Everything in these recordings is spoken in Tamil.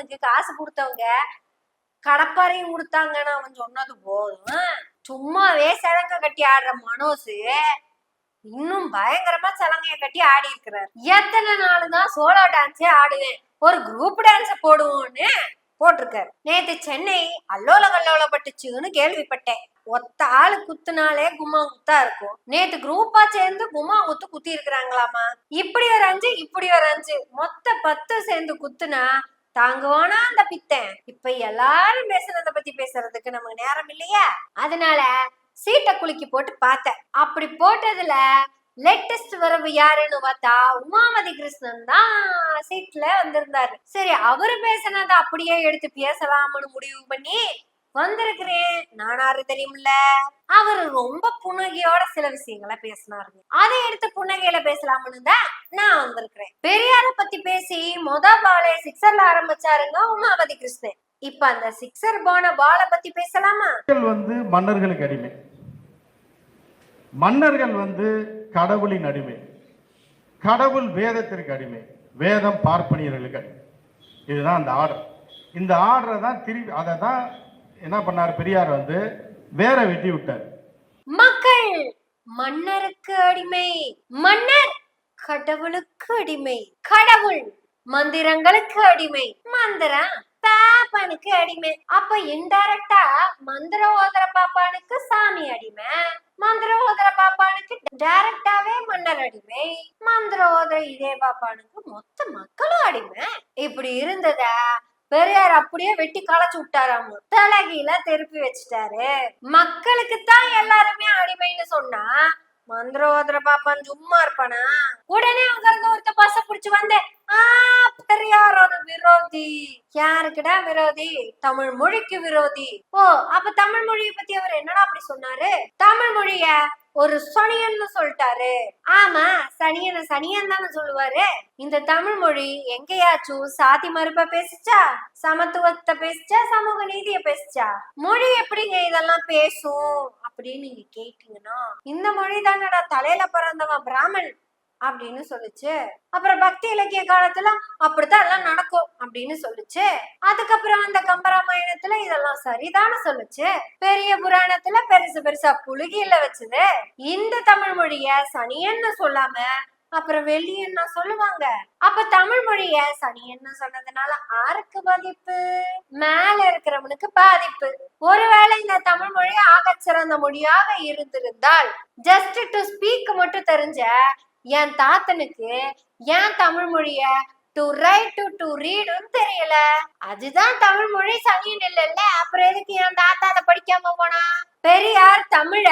அவனுக்கு காசு கொடுத்தவங்க கடப்பாரையும் கொடுத்தாங்கன்னு அவன் சொன்னது போதும். சும்மாவே சலங்கை கட்டி ஆடுற மனோசு இன்னும் பயங்கரமா சலங்கைய கட்டி ஆடி இருக்கிறார். எத்தனை நாள் தான் சோலோ டான்ஸே ஆடுவேன். ஒரு குரூப் டான்ஸ் போடுவோம்னு போட்டிருக்காரு. நேத்து சென்னை அல்லோல கல்லோல பட்டுச்சுன்னு கேள்விப்பட்டேன். ஒத்த ஆளு குத்துனாலே கும்மா குத்தா இருக்கும். நேத்து குரூப்பா சேர்ந்து கும்மா குத்து குத்தி இருக்கிறாங்களாமா இப்படி ஒரு அஞ்சு இப்படி ஒரு அஞ்சு. மொத்த பத்து சேர்ந்து குத்துனா தாங்குவானா அந்த பித்தன்? இப்ப எல்லாரும் பேசுறத பத்தி பேசுறதுக்கு நமக்கு நேரம் இல்லையா. அதனால சீட்டை குலுக்கி போட்டு பார்த்தேன். அப்படி போட்டதுல லேட்டஸ்ட் வரவு யாருன்னு பார்த்தா உமாவதி கிருஷ்ணன் தான் சீட்ல வந்திருந்தாரு. சரி அவரு பேசினதை அப்படியே எடுத்து பேசலாம்னு முடிவு பண்ணி வந்திருக்கிறேன். நானாரு தெரியும்ல அவரு ரொம்ப புன்னகையோட சில விஷயங்களை பேசினாருங்க அதை எடுத்து புன்னகையில பேசலாம்னு தான் நான் வந்திருக்கிறேன். பெரியார பத்தி பேசி மொத பாலே சிக்ஸர்ல ஆரம்பிச்சாருங்க உமாவதி கிருஷ்ணன். இப்ப அந்த சிக்ஸர் போன பாலை பத்தி பேசலாமா? வந்து மன்னர்களுக்கு அடிமை. மன்னர்கள் வந்து கடவுளின் அடிமை. கடவுள் வேதத்திற்கு அடிமை. வேதம் பார்ப்பனியர்களுக்கு அடிமை. இதுதான் அந்த ஆர்டர். இந்த ஆர்டரை தான் திருப்பி அதை தான் என்ன பண்ணார்? பெரியார் வந்து வேற வெட்டி விட்டார். மக்கள் மன்னருக்கு அடிமை மன்னர் கடவுளுக்கு அடிமை கடவுள் மந்திரங்களுக்கு அடிமை மந்திரம் பாப்பானுக்கு அடிமை. அப்ப இன்டைரக்டா மந்திர ஓதர பாப்பானுக்கு சாமி அடிமை மந்திர ஓதர பாப்பானுக்கு டைரக்டாவே மன்னர் அடிமை மந்திர ஓதர இதே பாப்பானுக்கு மொத்த மக்களும் அடிமை. இப்படி இருந்ததா? பெரியார் அப்படியே வெட்டி களைச்சு விட்டாராம் தலைகீழ திருப்பி வச்சுட்டாரு. மக்களுக்கு தான் எல்லாருமே அடிமைன்னு சொன்னா மந்திரோதர பாப்பான் சும்மா இருப்பானா? உடனே அங்க இருந்து ஒருத்த பச புடிச்சு வந்தேன் ஆ பெரியாரோட விரோதி. யாருக்குடா விரோதி? தமிழ் மொழிக்கு விரோதி. ஓ அப்ப தமிழ் மொழியை பத்தி அவர் என்னடா அப்படி சொன்னாரு? தமிழ் மொழிய ஒரு சனியன்னு சொல்லிட்டாரு. ஆமா சனியனை சனியன் தானே சொல்லுவாரு. இந்த தமிழ் மொழி எங்கேயாச்சும் சாதி மறுப்ப பேசிச்சா சமத்துவத்தை பேசிச்சா சமூக நீதிய பேசிச்சா? மொழி எப்படிங்க இதெல்லாம் பேசும் அப்படின்னு நீங்க கேட்டீங்கன்னா இந்த மொழி தானடா தலையில பிறந்தவன் பிராமன் அப்படின்னு சொல்லுச்சு. அப்புறம் பக்தி இலக்கிய காலத்துல அப்படித்தான் எல்லாம் நடக்கும் அப்படின்னு சொல்லுச்சு. அதுக்கப்புறம் அந்த கம்பராமாயணத்துல இதெல்லாம் சரிதான சொல்லுச்சு. பெரிய புராணத்துல பெருசு பெருசா புழுகியில வச்சது. இந்த தமிழ் மொழிய சனியன்னு சொல்லாம அப்புறம் வெள்ளியன்னா சொல்லுவாங்க. அப்ப தமிழ் மொழிய சனியன்னு சொன்னதுனால ஆருக்கு பாதிப்பு? மேல இருக்கிறவனுக்கு பாதிப்பு. ஒருவேளை இந்த தமிழ் மொழி ஆகச் சிறந்த மொழியாக இருந்திருந்தால் ஜஸ்ட் டு ஸ்பீக் மட்டும் தெரிஞ்ச என் தாத்தனுக்கு ஏன் தமிழ் மொழிய டு ரைட் டு டு ரீடுன்னு தெரியல? அதுதான் தமிழ் மொழி சனியன் இல்லைல்ல அப்புறம் எதுக்கு என் தாத்தா அதை படிக்காம போனா? பெரியார் தமிழ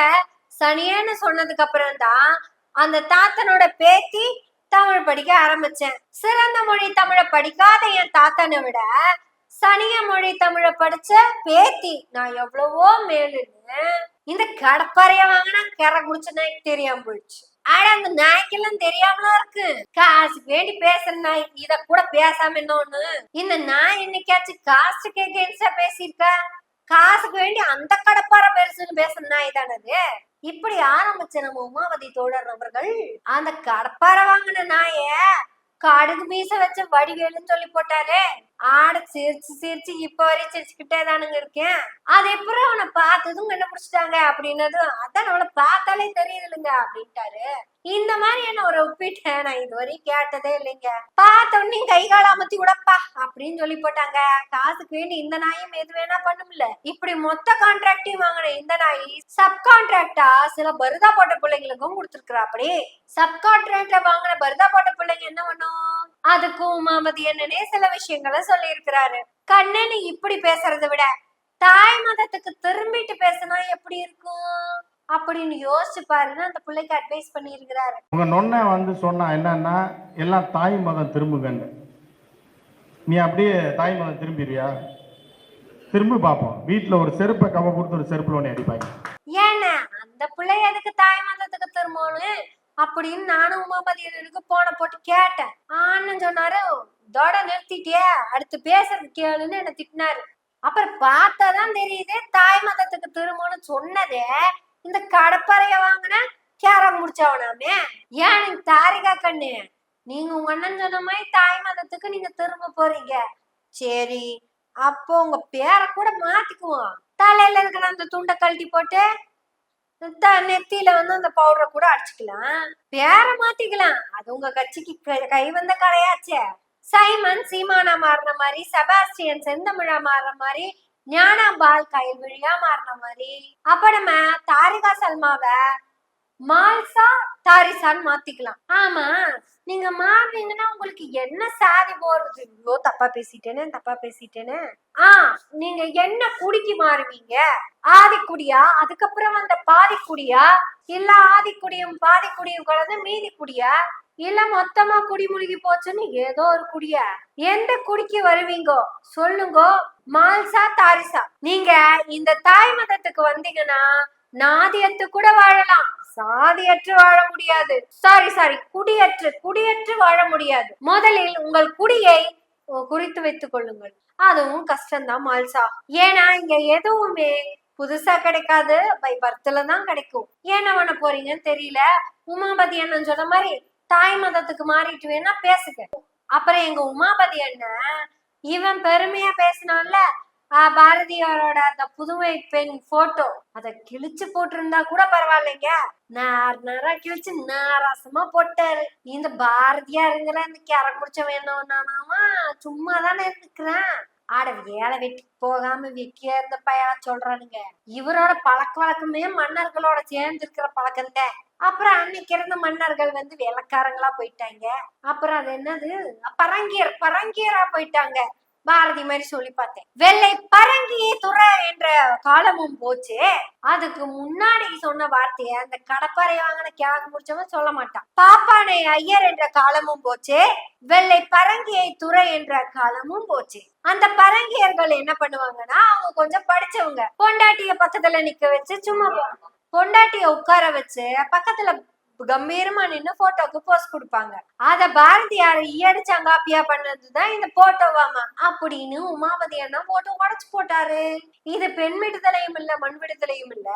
சனியன்னு சொன்னதுக்கு அப்புறம் தான் அந்த தாத்தனோட பேத்தி தமிழ் படிக்க ஆரம்பிச்சேன். சிறந்த மொழி தமிழ படிக்காத என் தாத்தனை விட சனிய மொழி தமிழ படிச்ச பேத்தி நான் எவ்வளவோ மேலுன்னு. இந்த கடப்பாறைய வாங்கினா கரை குடிச்சுனா தெரியாம போயிடுச்சு. அட அந்த நாய்க்கெல்லாம் தெரியாமலாம் இருக்கு. காசுக்கு வேண்டி பேசுற நாய் இத கூட பேசாம இன்னொன்னு இந்த நாய் என்னைக்காச்சும் காசுக்கு எகேன்ஸ்டா பேசியிருக்கா? காசுக்கு வேண்டி அந்த கடப்பார பெருசுன்னு பேசுற நாய் தானது இப்படி ஆரம்பிச்ச நம்ம உமாவதி தோழர் அவர்கள் அந்த கடப்பார வாங்கின நாய கடுகு மீச வச்ச வடிவேலுன்னு சொல்லி போட்டாரே ஆட சிரிச்சு சிரிச்சு இப்ப வரையும் சிரிச்சுக்கிட்டே தானுங்க இருக்கேன் அது எப்படி அவனை பார்த்ததும் கண்டுபிடிச்சிட்டாங்க அப்படின்னதும் அதான் அவளை பார்த்தாலே தெரியுதுல்லுங்க அப்படின்ட்டாரு இந்த மாதிரி என்ன ஒரு ஒப்பிட்ட நான் இதுவரையும் கேட்டதே இல்லைங்க பார்த்த உடனே கை கால அமர்த்தி விடப்பா அப்படின்னு சொல்லி போட்டாங்க காசுக்கு வேண்டி இந்த நாயும் எது வேணா பண்ணும்ல இப்படி மொத்த கான்ட்ராக்டையும் வாங்கின இந்த நாய் சப் கான்ட்ராக்டா சில பருதா போட்ட பிள்ளைங்களுக்கும் கொடுத்துருக்குறா அப்படி சப் கான்ட்ராக்ட்ல வாங்கின பருதா போட்ட பிள்ளைங்க என்ன பண்ணும் அதுக்கும் உமாமதி என்னன்னே சில விஷயங்களை சொல்லி இருக்கிறாரு கண்ணனு இப்படி பேசுறதை விட தாய் மதத்துக்கு திரும்பிட்டு பேசினா எப்படி இருக்கும்? அப்படின்னு யோசிச்சு பாருன்னு அந்த பிள்ளைக்கு அட்வைஸ் பண்ணி இருக்கிறாரு உங்க நொண்ணை வந்து சொன்னா என்னன்னா எல்லாம் தாய் மதம் திரும்புங்கன்னு. நீ அப்படியே தாய் மதம் திரும்பிடுவியா திரும்பி பார்ப்போம் வீட்டில் ஒரு செருப்பை கவ கொடுத்து ஒரு செருப்புல ஒன்று அடிப்பாங்க. ஏன்னா அந்த பிள்ளை எதுக்கு தாய் மதத்துக்கு திரும்பணும்? அப்படின்னு நானும் உமாபதியனுக்கு போன போட்டு கேட்டேன். ஆன்னு சொன்னாரு இதோட நிறுத்திட்டியே அடுத்து பேசுறது கேளுன்னு என்ன திட்டினாரு. அப்புறம் பார்த்தாதான் தெரியுது தாய் மதத்துக்கு திரும்பன்னு சொன்னதே இந்த கடப்பறைய வாங்கின கேரம் முடிச்சவனாமே. ஏன் நீங்க தாரிகா கண்ணு? நீங்க உங்க அண்ணன் சொன்ன மாதிரி தாய் மதத்துக்கு நீங்க திரும்ப போறீங்க. சரி அப்போ உங்க பேரை கூட மாத்திக்குவோம். தலையில இருக்கிற அந்த துண்டை கழட்டி போட்டு நெத்தியில வந்து அந்த பவுடரை கூட அடிச்சுக்கலாம். பேர மாத்திக்கலாம். அது உங்க கட்சிக்கு கை- கை வந்த கடையாச்சே சைமன் சீமானா மாறின மாதிரி செபாஸ்டியன் செந்தமிழா மாறின மாதிரி ஞானாம்பால் கைவிழியா மாறின மாதிரி. அப்ப நம்ம தாரிகா சல்மாவை மால்சா தாரிசான்னு மாத்திக்கலாம். ஆமா நீங்க மாறுனீங்கன்னா உங்களுக்கு என்ன சாதி போறது ஐயோ தப்பா பேசிட்டேனே தப்பா பேசிட்டேனே. ஆ நீங்க என்ன குடிக்கு மாறுவீங்க? ஆதிக்குடியா? அதுக்கப்புறம் வந்த பாதிக்குடியா? இல்ல ஆதிக்குடியும் பாதிக்குடியும் கலந்து மீதி குடியா இல்ல மொத்தமா குடி முழுகி போச்சுன்னு ஏதோ ஒரு குடியா? எந்த குடிக்கு வருவீங்கோ சொல்லுங்க. மால்சா தாரிசா நீங்க இந்த தாய் மதத்துக்கு வந்தீங்கன்னா நாதியத்து கூட வாழலாம். சாதியற்று வாழ முடியாது. சாரி சாரி குடியற்று குடியற்று வாழ முடியாது. முதலில் உங்கள் குடியை குறித்து வைத்துக் கொள்ளுங்கள். அதுவும் கஷ்டம்தான் மால்சா. ஏன்னா இங்க எதுவுமே புதுசா கிடைக்காது. பை பர்த்ல தான் கிடைக்கும். ஏன் பண்ண போறீங்கன்னு தெரியல. உமாபதி அண்ணன் சொன்ன மாதிரி தாய் மதத்துக்கு மாறிட்டு வேணா பேசுங்க. அப்புறம் எங்க உமாபதி அண்ணன் இவன் பெருமையா பேசினான்ல பாரதியாரோட அந்த புதுமை பெண் போட்டோ அத கிழிச்சு போட்டிருந்தா கூட பரவாயில்லைங்க. நார் நாரா கிழிச்சு நாராசமா போட்டாரு. இந்த பாரதியாருங்கிற இந்த கரை முடிச்ச வேணும்னாமா சும்மா தானே இருந்துக்கிறேன் ஆட வேலை வெட்டி போகாம வெக்கிய இருந்த பையா சொல்றானுங்க? இவரோட பழக்க வழக்கமே மன்னர்களோட சேர்ந்து இருக்கிற பழக்கம் அப்புறம் அன்னைக்கு இருந்த மன்னர்கள் வந்து வேலைக்காரங்களா போயிட்டாங்க. அப்புறம் அது என்னது? பரங்கியர் பரங்கியரா போயிட்டாங்க. பாரதி மாதிரி சொல்லி பார்த்தேன். வெள்ளை பரங்கி துறை என்ற காலமும் போச்சு. அதுக்கு முன்னாடி சொன்ன வார்த்தைய அந்த கடப்பாறை வாங்கின கிழக்கு முடிச்சவன் சொல்ல மாட்டான். பாப்பானை ஐயர் என்ற காலமும் போச்சு. வெள்ளை பரங்கியை துறை என்ற காலமும் போச்சு. அந்த பரங்கியர்கள் என்ன பண்ணுவாங்கன்னா அவங்க கொஞ்சம் படிச்சவங்க. பொண்டாட்டிய பக்கத்துல நிக்க வச்சு சும்மா பொண்டாட்டிய உட்கார வச்சு பக்கத்துல கம்பீரமா நின்னு போட்டோக்கு போஸ் கொடுப்பாங்க. அத பாரதியார் ஈயடிச்சாங்காப்பியா பண்ணதுதான் இந்த போட்டோவாமா அப்படின்னு உமாபதி அண்ணா போட்டோ உடச்சு போட்டாரு. இது பெண் விடுதலையும் இல்ல மண் விடுதலையும் இல்ல.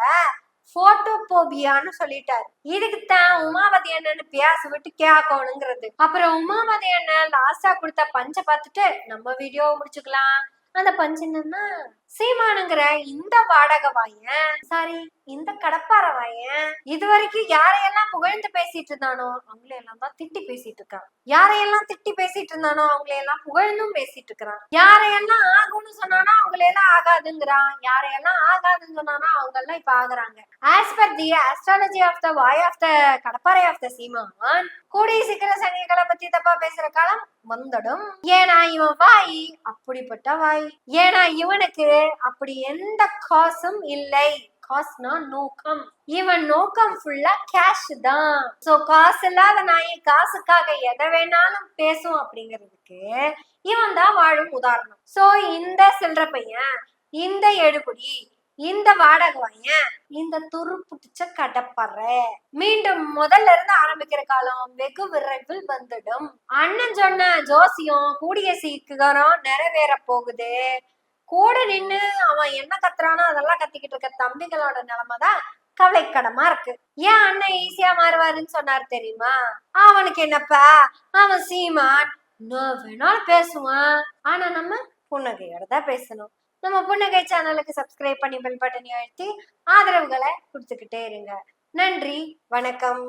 போட்டோ போபியான்னு சொல்லிட்டாரு. இதுக்கு தான் உமாபதி அண்ணன் பேச விட்டு கேட்கணுங்கிறது அப்புறம் உமாபதி அண்ணன் லாஸ்டா கொடுத்த பஞ்ச பார்த்துட்டு நம்ம வீடியோவை முடிச்சுக்கலாம். அந்த பஞ்சு என்னன்னா சீமானுங்கிற இந்த வாடகை வாயன் சாரி இந்த கடப்பார வாயன் இது வரைக்கும் யாரையெல்லாம் புகழ்ந்து பேசிட்டு இருந்தானோ அவங்கள எல்லாம் தான் திட்டி பேசிட்டு இருக்கான். யாரையெல்லாம் திட்டி பேசிட்டு இருந்தானோ அவங்கள எல்லாம் புகழ்ந்தும் பேசிட்டு இருக்கிறான். யாரையெல்லாம் ஆகும்னு ஆகாதுங்கிறான். யாரையெல்லாம் ஆகாதுன்னு சொன்னானா அவங்க எல்லாம் இப்ப ஆகுறாங்க. As per the astrology of the way of the கடப்பாரை ஆஃப் த சீமான் கூடிய சீக்கிர சங்கிகளை பத்தி தப்பா பேசுற காலம் வந்துடும். ஏன்னா இவன் வாய் அப்படிப்பட்ட வாய். ஏன்னா இவனுக்கு அப்படி எந்த காசும் இல்லை. காசுனா நோக்கம். இவன் நோக்கம் ஃபுல்லா கேஷ் தான். சோ காசு இல்லாத நாய் காசுக்காக எதை வேணாலும் பேசும் அப்படிங்கிறதுக்கு இவன் தான் வாழும் உதாரணம். சோ இந்த சில்லற பையன் இந்த எடுபுடி இந்த வாடகை வாயன் இந்த துரு பிடிச்ச கடப்பற. மீண்டும் முதல்ல இருந்து ஆரம்பிக்கிற காலம் வெகு விரைவில் வந்துடும். அண்ணன் சொன்ன ஜோசியம் கூடிய சீக்கிரம் நிறைவேற போகுது. கூட நின்னு அவன் என்ன கத்துறானோ அதெல்லாம் கத்திக்கிட்டு இருக்க தம்பிகளோட நிலைமைதான் கவலைக்கடமா இருக்கு. ஏன் அண்ணன் ஈஸியா மாறுவாருன்னு சொன்னார் தெரியுமா? அவனுக்கு என்னப்பா? அவன் சீமான். நான் வேணாலும் பேசுவான். ஆனா நம்ம புன்னகையோட தான் பேசணும். நம்ம புன்னகை சேனலுக்கு சப்ஸ்கிரைப் பண்ணி பெல் பட்டனை அழுத்தி ஆதரவுகளை கொடுத்துக்கிட்டே இருங்க. நன்றி வணக்கம்.